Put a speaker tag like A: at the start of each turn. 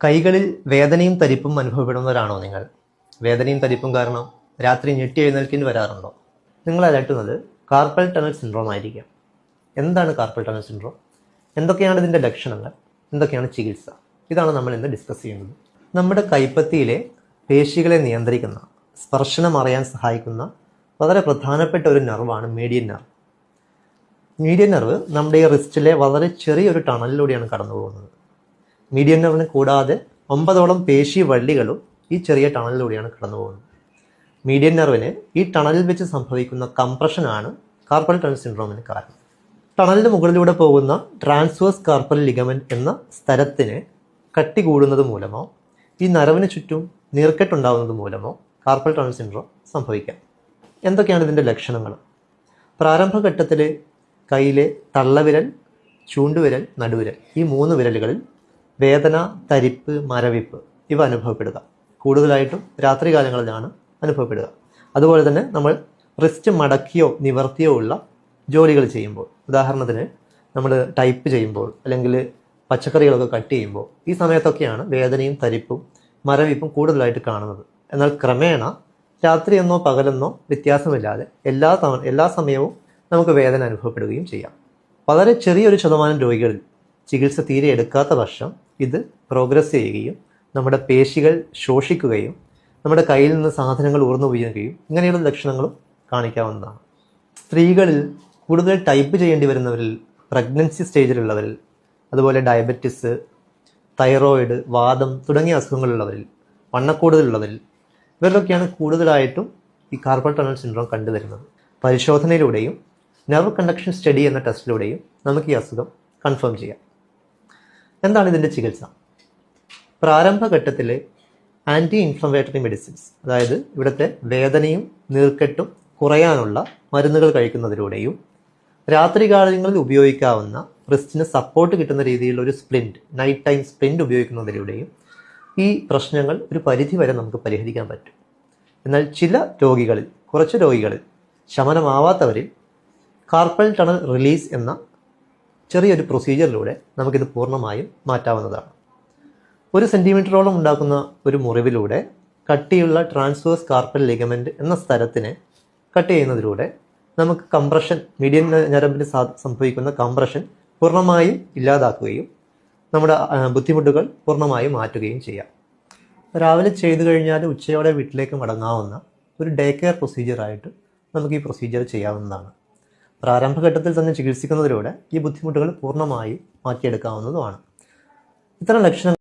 A: കൈകളിൽ വേദനയും തരിപ്പും അനുഭവപ്പെടുന്നവരാണോ നിങ്ങൾ? വേദനയും തരിപ്പും കാരണം രാത്രി ഞെട്ടി എഴുന്നേൽക്കേണ്ടി വരാറുണ്ടോ? നിങ്ങൾ അലട്ടുന്നത് കാർപ്പൽ ടണൽ സിൻഡ്രോം ആയിരിക്കാം. എന്താണ് കാർപ്പൽ ടണൽ സിൻഡ്രോം എന്തൊക്കെയാണ് ഇതിന്റെ ലക്ഷണങ്ങൾ? എന്തൊക്കെയാണ് ചികിത്സ? ഇതാണ് നമ്മൾ ഇന്ന് ഡിസ്കസ് ചെയ്യുന്നത്. നമ്മുടെ കൈപ്പത്തിയിലെ പേശികളെ നിയന്ത്രിക്കുന്ന സ്പർശനം അറിയാൻ സഹായിക്കുന്ന വളരെ പ്രധാനപ്പെട്ട ഒരു നെർവാണ് മീഡിയൻ നെർവ് മീഡിയൻ നെർവ് നമ്മുടെ ഈ റിസ്റ്റിലെ വളരെ ചെറിയൊരു ടണലിലൂടെയാണ് കടന്നു പോകുന്നത് മീഡിയൻ നെർവിന് കൂടാതെ ഒമ്പതോളം പേശി വള്ളികളും ഈ ചെറിയ ടണലിലൂടെയാണ് കടന്നു പോകുന്നത് മീഡിയൻ നെർവിന് ഈ ടണലിൽ വെച്ച് സംഭവിക്കുന്ന കംപ്രഷനാണ് കാർപ്പൽ ടണൽ സിൻഡ്രോമിന് കാരണം. ടണലിന് മുകളിലൂടെ പോകുന്ന ട്രാൻസ്വേഴ്സ് കാർപ്പൽ ലിഗമെന്റ് എന്ന സ്ഥലത്തിന് കട്ടി കൂടുന്നത് മൂലമോ ഈ നരവിന് ചുറ്റും നീർക്കെട്ടുണ്ടാവുന്നത് മൂലമോ കാർപ്പൽ ടണൽ സിൻഡ്രോം സംഭവിക്കാം. എന്തൊക്കെയാണ് ഇതിന്റെ ലക്ഷണങ്ങൾ? പ്രാരംഭഘട്ടത്തിൽ കയ്യിലെ തള്ളവിരൽ ചൂണ്ടുവിരൽ നടുവിരൽ ഈ മൂന്ന് വിരലുകളിൽ വേദന തരിപ്പ് മരവിപ്പ് ഇവ അനുഭവപ്പെടുക. കൂടുതലായിട്ടും രാത്രി കാലങ്ങളിലാണ് അനുഭവപ്പെടുക. അതുപോലെ തന്നെ നമ്മൾ റിസ്റ്റ് മടക്കിയോ നിവർത്തിയോ ഉള്ള ജോലികൾ ചെയ്യുമ്പോൾ ഉദാഹരണത്തിന് നമ്മൾ ടൈപ്പ് ചെയ്യുമ്പോൾ അല്ലെങ്കിൽ പച്ചക്കറികളൊക്കെ കട്ട് ചെയ്യുമ്പോൾ ഈ സമയത്തൊക്കെയാണ് വേദനയും തരിപ്പും മരവിപ്പും കൂടുതലായിട്ട് കാണുന്നത്. എന്നാൽ ക്രമേണ രാത്രിയെന്നോ പകലെന്നോ വ്യത്യാസമില്ലാതെ എല്ലാ എല്ലാ സമയവും നമുക്ക് വേദന അനുഭവപ്പെടുകയും ചെയ്യാം. വളരെ ചെറിയൊരു ശതമാനം രോഗികളിൽ ചികിത്സ തീരെ എടുക്കാത്ത പക്ഷം ഇത് പ്രോഗ്രസ് ചെയ്യുകയും നമ്മുടെ പേശികൾ ശോഷിക്കുകയും നമ്മുടെ കയ്യിൽ നിന്ന് സാധനങ്ങൾ ഊർന്നു വീഴുകയും ഇങ്ങനെയുള്ള ലക്ഷണങ്ങളും കാണിക്കാവുന്നതാണ്. സ്ത്രീകളിൽ കൂടുതൽ ടൈപ്പ് ചെയ്യേണ്ടി വരുന്നവരിൽ പ്രഗ്നൻസി സ്റ്റേജിലുള്ളവരിൽ അതുപോലെ ഡയബറ്റിസ് തൈറോയിഡ് വാദം തുടങ്ങിയ അസുഖങ്ങളുള്ളവരിൽ വണ്ണക്കൂടുതലുള്ളവരിൽ ഇവരിലൊക്കെയാണ് കൂടുതലായിട്ടും ഈ കാർപ്പൽ ടണൽ സിൻഡ്രോം കണ്ടുവരുന്നത്. പരിശോധനയിലൂടെയും നെർവ് കണ്ടക്ഷൻ സ്റ്റഡി എന്ന ടെസ്റ്റിലൂടെയും നമുക്ക് ഈ അസുഖം കൺഫേം ചെയ്യാം. എന്താണ് ഇതിന്റെ ചികിത്സ? പ്രാരംഭഘട്ടത്തിലെ ആന്റി ഇൻഫ്ലമേറ്ററി മെഡിസിൻസ് അതായത് ഇവിടുത്തെ വേദനയും നീർക്കെട്ടും കുറയാനുള്ള മരുന്നുകൾ കഴിക്കുന്നതിലൂടെയും രാത്രികാലങ്ങളിൽ ഉപയോഗിക്കാവുന്ന റിസ്റ്റിന് സപ്പോർട്ട് കിട്ടുന്ന രീതിയിലുള്ള ഒരു സ്പ്ലിന്റ് നൈറ്റ് ടൈം സ്പ്ലിന്റ് ഉപയോഗിക്കുന്നതിലൂടെയും ഈ പ്രശ്നങ്ങൾ ഒരു പരിധി വരെ നമുക്ക് പരിഹരിക്കാൻ പറ്റും. എന്നാൽ ചില രോഗികളിൽ കുറച്ച് രോഗികളിൽ ശമനമാവാത്തവരിൽ കാർപ്പൽ ടണൽ റിലീസ് എന്ന ചെറിയൊരു പ്രൊസീജിയറിലൂടെ നമുക്കിത് പൂർണമായും മാറ്റാവുന്നതാണ്. ഒരു സെന്റിമീറ്ററോളം ഉണ്ടാക്കുന്ന ഒരു മുറിവിലൂടെ കട്ടിയുള്ള ട്രാൻസ്വേഴ്സ് കാർപ്പൽ ലിഗമെന്റ് എന്ന സ്ഥലത്തിനെ കട്ട് ചെയ്യുന്നതിലൂടെ നമുക്ക് കംപ്രഷൻ മീഡിയൻ ഞരമ്പിന് സംഭവിക്കുന്ന കംപ്രഷൻ പൂർണമായും ഇല്ലാതാക്കുകയും നമ്മുടെ ബുദ്ധിമുട്ടുകൾ പൂർണമായും മാറ്റുകയും ചെയ്യാം. രാവിലെ ചെയ്തു കഴിഞ്ഞാൽ ഉച്ചയോടെ വീട്ടിലേക്ക് മടങ്ങാവുന്ന ഒരു ഡേ കെയർ പ്രൊസീജിയറായിട്ട് നമുക്ക് ഈ പ്രൊസീജിയർ ചെയ്യാവുന്നതാണ്. പ്രാരംഭഘട്ടത്തിൽ തന്നെ ചികിത്സിക്കുന്നതിലൂടെ ഈ ബുദ്ധിമുട്ടുകൾ പൂർണമായും മാറ്റിയെടുക്കാവുന്നതുമാണ്. ഇത്തരം ലക്ഷണങ്ങൾ